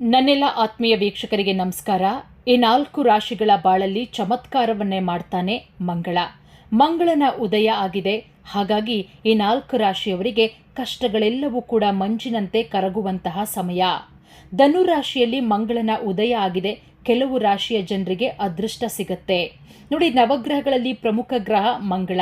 ನನ್ನೆಲ್ಲ ಆತ್ಮೀಯ ವೀಕ್ಷಕರಿಗೆ ನಮಸ್ಕಾರ. ಈ ನಾಲ್ಕು ರಾಶಿಗಳ ಬಾಳಲ್ಲಿ ಚಮತ್ಕಾರವನ್ನೇ ಮಾಡ್ತಾನೆ ಮಂಗಳ. ಮಂಗಳನ ಉದಯ ಆಗಿದೆ. ಹಾಗಾಗಿ ಈ ನಾಲ್ಕು ರಾಶಿಯವರಿಗೆ ಕಷ್ಟಗಳೆಲ್ಲವೂ ಕೂಡ ಮಂಜಿನಂತೆ ಕರಗುವಂತಹ ಸಮಯ. ಧನು ರಾಶಿಯಲ್ಲಿ ಮಂಗಳನ ಉದಯ ಆಗಿದೆ. ಕೆಲವು ರಾಶಿಯ ಜನರಿಗೆ ಅದೃಷ್ಟ ಸಿಗುತ್ತೆ. ನೋಡಿ, ನವಗ್ರಹಗಳಲ್ಲಿ ಪ್ರಮುಖ ಗ್ರಹ ಮಂಗಳ.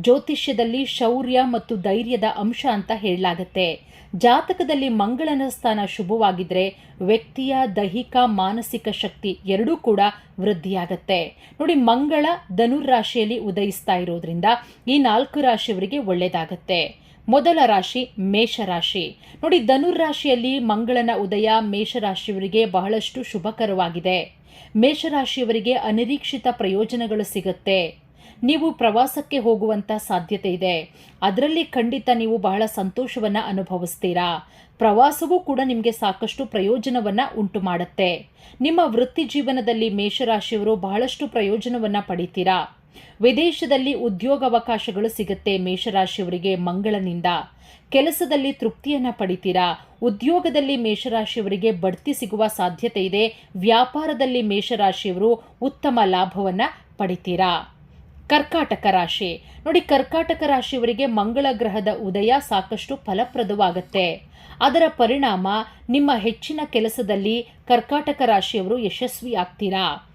ಜ್ಯೋತಿಷ್ಯದಲ್ಲಿ ಶೌರ್ಯ ಮತ್ತು ಧೈರ್ಯದ ಅಂಶ ಅಂತ ಹೇಳಲಾಗತ್ತೆ. ಜಾತಕದಲ್ಲಿ ಮಂಗಳನ ಸ್ಥಾನ ಶುಭವಾಗಿದ್ರೆ ವ್ಯಕ್ತಿಯ ದೈಹಿಕ, ಮಾನಸಿಕ ಶಕ್ತಿ ಎರಡೂ ಕೂಡ ವೃದ್ಧಿಯಾಗತ್ತೆ. ನೋಡಿ, ಮಂಗಳ ಧನುರ್ ರಾಶಿಯಲ್ಲಿ ಉದಯಿಸ್ತಾ ಇರೋದ್ರಿಂದ ಈ ನಾಲ್ಕು ರಾಶಿಯವರಿಗೆ ಒಳ್ಳೆಯದಾಗತ್ತೆ ಮೊದಲ ರಾಶಿ ಮೇಷರಾಶಿ ನೋಡಿ, ಧನುರ್ ರಾಶಿಯಲ್ಲಿ ಮಂಗಳನ ಉದಯ ಮೇಷರಾಶಿಯವರಿಗೆ ಬಹಳಷ್ಟು ಶುಭಕರವಾಗಿದೆ. ಮೇಷರಾಶಿಯವರಿಗೆ ಅನಿರೀಕ್ಷಿತ ಪ್ರಯೋಜನಗಳು ಸಿಗುತ್ತೆ. ನೀವು ಪ್ರವಾಸಕ್ಕೆ ಹೋಗುವಂತ ಸಾಧ್ಯತೆ ಇದೆ. ಅದರಲ್ಲಿ ಖಂಡಿತ ನೀವು ಬಹಳ ಸಂತೋಷವನ್ನು ಅನುಭವಿಸ್ತೀರಾ. ಪ್ರವಾಸವೂ ಕೂಡ ನಿಮಗೆ ಸಾಕಷ್ಟು ಪ್ರಯೋಜನವನ್ನ ಉಂಟು ಮಾಡುತ್ತೆ. ನಿಮ್ಮ ವೃತ್ತಿ ಜೀವನದಲ್ಲಿ ಮೇಷರಾಶಿಯವರು ಬಹಳಷ್ಟು ಪ್ರಯೋಜನವನ್ನ ಪಡಿತೀರಾ. ವಿದೇಶದಲ್ಲಿ ಉದ್ಯೋಗಾವಕಾಶಗಳು ಸಿಗುತ್ತೆ ಮೇಷರಾಶಿಯವರಿಗೆ ಮಂಗಳನಿಂದ. ಕೆಲಸದಲ್ಲಿ ತೃಪ್ತಿಯನ್ನು ಪಡಿತೀರಾ? ಉದ್ಯೋಗದಲ್ಲಿ ಮೇಷರಾಶಿಯವರಿಗೆ ಬಡ್ತಿ ಸಿಗುವ ಸಾಧ್ಯತೆ ಇದೆ. ವ್ಯಾಪಾರದಲ್ಲಿ ಮೇಷರಾಶಿಯವರು ಉತ್ತಮ ಲಾಭವನ್ನು ಪಡಿತೀರಾ? ಕರ್ಕಾಟಕ ರಾಶಿ. ನೋಡಿ, ಕರ್ಕಾಟಕ ರಾಶಿಯವರಿಗೆ ಮಂಗಳ ಗ್ರಹದ ಉದಯ ಸಾಕಷ್ಟು ಫಲಪ್ರದವಾಗುತ್ತೆ. ಅದರ ಪರಿಣಾಮ ನಿಮ್ಮ ಹೆಚ್ಚಿನ ಕೆಲಸದಲ್ಲಿ ಕರ್ಕಾಟಕ ರಾಶಿಯವರು ಯಶಸ್ವಿ ಆಗ್ತೀರಾ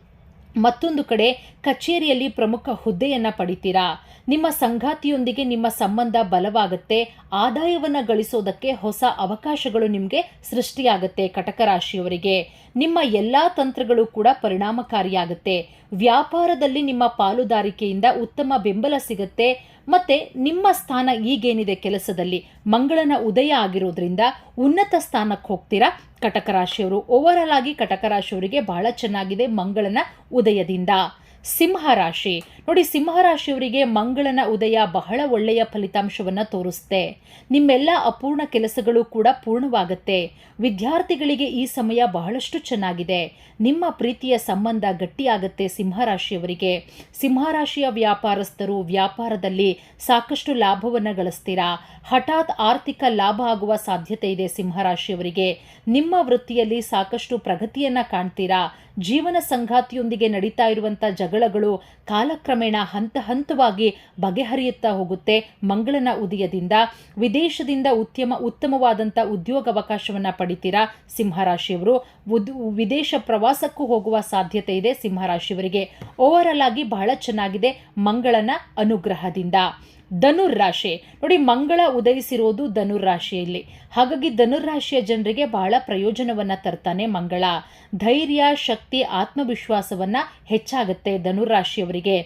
ಮತ್ತೊಂದು ಕಡೆ, ಕಚೇರಿಯಲ್ಲಿ ಪ್ರಮುಖ ಹುದ್ದೆಯನ್ನು ಪಡಿತೀರಾ? ನಿಮ್ಮ ಸಂಗಾತಿಯೊಂದಿಗೆ ನಿಮ್ಮ ಸಂಬಂಧ ಬಲವಾಗುತ್ತೆ, ಆದಾಯವನ್ನು ಗಳಿಸೋದಕ್ಕೆ ಹೊಸ ಅವಕಾಶಗಳು ನಿಮಗೆ ಸೃಷ್ಟಿಯಾಗುತ್ತೆ ಕಟಕ ರಾಶಿಯವರಿಗೆ. ನಿಮ್ಮ ಎಲ್ಲ ತಂತ್ರಗಳು ಕೂಡ ಪರಿಣಾಮಕಾರಿಯಾಗುತ್ತೆ. ವ್ಯಾಪಾರದಲ್ಲಿ ನಿಮ್ಮ ಪಾಲುದಾರಿಕೆಯಿಂದ ಉತ್ತಮ ಬೆಂಬಲ ಸಿಗುತ್ತೆ ಮತ್ತೆ ನಿಮ್ಮ ಸ್ಥಾನ ಈಗೇನಿದೆ ಕೆಲಸದಲ್ಲಿ? ಮಂಗಳನ ಉದಯ ಆಗಿರೋದ್ರಿಂದ ಉನ್ನತ ಸ್ಥಾನಕ್ಕೆ ಹೋಗ್ತೀರಾ? ಕಟಕ ರಾಶಿಯವರು ಓವರ್ ಆಗಿ ಕಟಕ ರಾಶಿಯವರಿಗೆ ಬಹಳ ಚೆನ್ನಾಗಿದೆ ಮಂಗಳನ ಉದಯದಿಂದ. ಸಿಂಹ ರಾಶಿ ನೋಡಿ ಸಿಂಹ ರಾಶಿಯವರಿಗೆ ಮಂಗಳನ ಉದಯ ಬಹಳ ಒಳ್ಳೆಯ ಫಲಿತಾಂಶವನ್ನು ತೋರಿಸುತ್ತೆ. ನಿಮ್ಮೆಲ್ಲ ಅಪೂರ್ಣ ಕೆಲಸಗಳು ಕೂಡ ಪೂರ್ಣವಾಗುತ್ತೆ. ವಿದ್ಯಾರ್ಥಿಗಳಿಗೆ ಈ ಸಮಯ ಬಹಳಷ್ಟು ಚೆನ್ನಾಗಿದೆ. ನಿಮ್ಮ ಪ್ರೀತಿಯ ಸಂಬಂಧ ಗಟ್ಟಿಯಾಗುತ್ತೆ ಸಿಂಹರಾಶಿಯವರಿಗೆ. ಸಿಂಹರಾಶಿಯ ವ್ಯಾಪಾರಸ್ಥರು ವ್ಯಾಪಾರದಲ್ಲಿ ಸಾಕಷ್ಟು ಲಾಭವನ್ನು ಗಳಿಸ್ತೀರಾ? ಹಠಾತ್ ಆರ್ಥಿಕ ಲಾಭ ಆಗುವ ಸಾಧ್ಯತೆ ಇದೆ ಸಿಂಹರಾಶಿಯವರಿಗೆ. ನಿಮ್ಮ ವೃತ್ತಿಯಲ್ಲಿ ಸಾಕಷ್ಟು ಪ್ರಗತಿಯನ್ನ ಕಾಣ್ತೀರಾ? ಜೀವನ ಸಂಗಾತಿಯೊಂದಿಗೆ ನಡೀತಾ ಇರುವಂಥ ಜಗಳಗಳು ಕಾಲಕ್ರಮೇಣ ಹಂತ ಹಂತವಾಗಿ ಬಗೆಹರಿಯುತ್ತಾ ಹೋಗುತ್ತೆ. ಮಂಗಳನ ಉದಯದಿಂದ ವಿದೇಶದಿಂದ ಉತ್ತಮ ಉತ್ತಮವಾದಂಥ ಉದ್ಯೋಗಾವಕಾಶವನ್ನು ಪಡಿತೀರಾ ಸಿಂಹರಾಶಿಯವರು? ವಿದೇಶ ಪ್ರವಾಸಕ್ಕೂ ಹೋಗುವ ಸಾಧ್ಯತೆ ಇದೆ ಸಿಂಹರಾಶಿಯವರಿಗೆ. ಓವರ್ ಆಗಿ ಬಹಳ ಚೆನ್ನಾಗಿದೆ ಮಂಗಳನ ಅನುಗ್ರಹದಿಂದ. ಧನುರ್ ರಾಶಿ ನೋಡಿ, ಮಂಗಳ ಉದಯಿಸಿರೋದು ಧನುರ್ ರಾಶಿಯಲ್ಲಿ ಹಾಗಾಗಿ ಧನುರ್ ರಾಶಿಯ ಜನರಿಗೆ ಬಹಳ ಪ್ರಯೋಜನವನ್ನ ತರ್ತಾನೆ ಮಂಗಳ. ಧೈರ್ಯ, ಶಕ್ತಿ, ಆತ್ಮವಿಶ್ವಾಸವನ್ನ ಹೆಚ್ಚಾಗುತ್ತೆ ಧನುರ್ ರಾಶಿಯವರಿಗೆ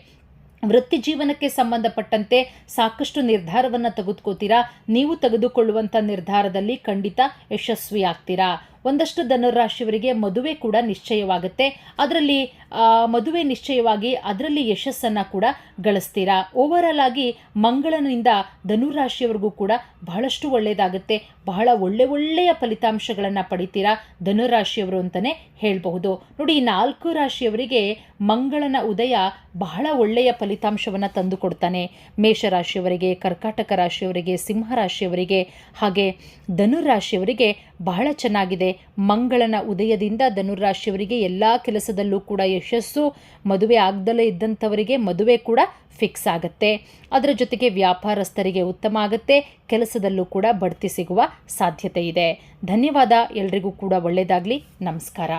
ವೃತ್ತಿ ಜೀವನಕ್ಕೆ ಸಂಬಂಧಪಟ್ಟಂತೆ ಸಾಕಷ್ಟು ನಿರ್ಧಾರವನ್ನು ತೆಗೆದುಕೋತೀರಾ? ನೀವು ತೆಗೆದುಕೊಳ್ಳುವಂಥ ನಿರ್ಧಾರದಲ್ಲಿ ಖಂಡಿತ ಯಶಸ್ವಿ ಆಗ್ತೀರಾ ಒಂದಷ್ಟು ಧನುರಾಶಿಯವರಿಗೆ ಮದುವೆ ಕೂಡ ನಿಶ್ಚಯವಾಗುತ್ತೆ. ಅದರಲ್ಲಿ ಮದುವೆ ನಿಶ್ಚಯವಾಗಿ ಅದರಲ್ಲಿ ಯಶಸ್ಸನ್ನು ಕೂಡ ಗಳಿಸ್ತೀರಾ? ಓವರ್ ಆಲ್ ಆಗಿ ಮಂಗಳನಿಂದ ಧನುರಾಶಿಯವರೆಗೂ ಕೂಡ ಬಹಳಷ್ಟು ಒಳ್ಳೆಯದಾಗುತ್ತೆ ಬಹಳ ಒಳ್ಳೆ ಒಳ್ಳೆಯ ಫಲಿತಾಂಶಗಳನ್ನು ಪಡಿತೀರಾ ಧನುರಾಶಿಯವರು ಅಂತಲೇ ಹೇಳಬಹುದು. ನೋಡಿ, ನಾಲ್ಕು ರಾಶಿಯವರಿಗೆ ಮಂಗಳನ ಉದಯ ಬಹಳ ಒಳ್ಳೆಯ ಫಲಿತಾಂಶವನ್ನು ತಂದು ಕೊಡ್ತಾನೆ ಮೇಷರಾಶಿಯವರಿಗೆ, ಕರ್ಕಾಟಕ ರಾಶಿಯವರಿಗೆ, ಸಿಂಹರಾಶಿಯವರಿಗೆ, ಹಾಗೆ ಧನುರಾಶಿಯವರಿಗೆ ಬಹಳ ಚೆನ್ನಾಗಿದೆ. ಮಂಗಳನ ಉದಯದಿಂದ ಧನುರಾಶಿಯವರಿಗೆ ಎಲ್ಲ ಕೆಲಸದಲ್ಲೂ ಕೂಡ ಯಶಸ್ಸು, ಮದುವೆ ಆಗದಲ್ಲೇ ಇದ್ದಂಥವರಿಗೆ ಮದುವೆ ಕೂಡ ಫಿಕ್ಸ್ ಆಗುತ್ತೆ. ಅದರ ಜೊತೆಗೆ ವ್ಯಾಪಾರಸ್ಥರಿಗೆ ಉತ್ತಮ ಆಗುತ್ತೆ, ಕೆಲಸದಲ್ಲೂ ಕೂಡ ಬಡ್ತಿ ಸಿಗುವ ಸಾಧ್ಯತೆ ಇದೆ. ಧನ್ಯವಾದ, ಎಲ್ರಿಗೂ ಕೂಡ ಒಳ್ಳೆಯದಾಗಲಿ ನಮಸ್ಕಾರ.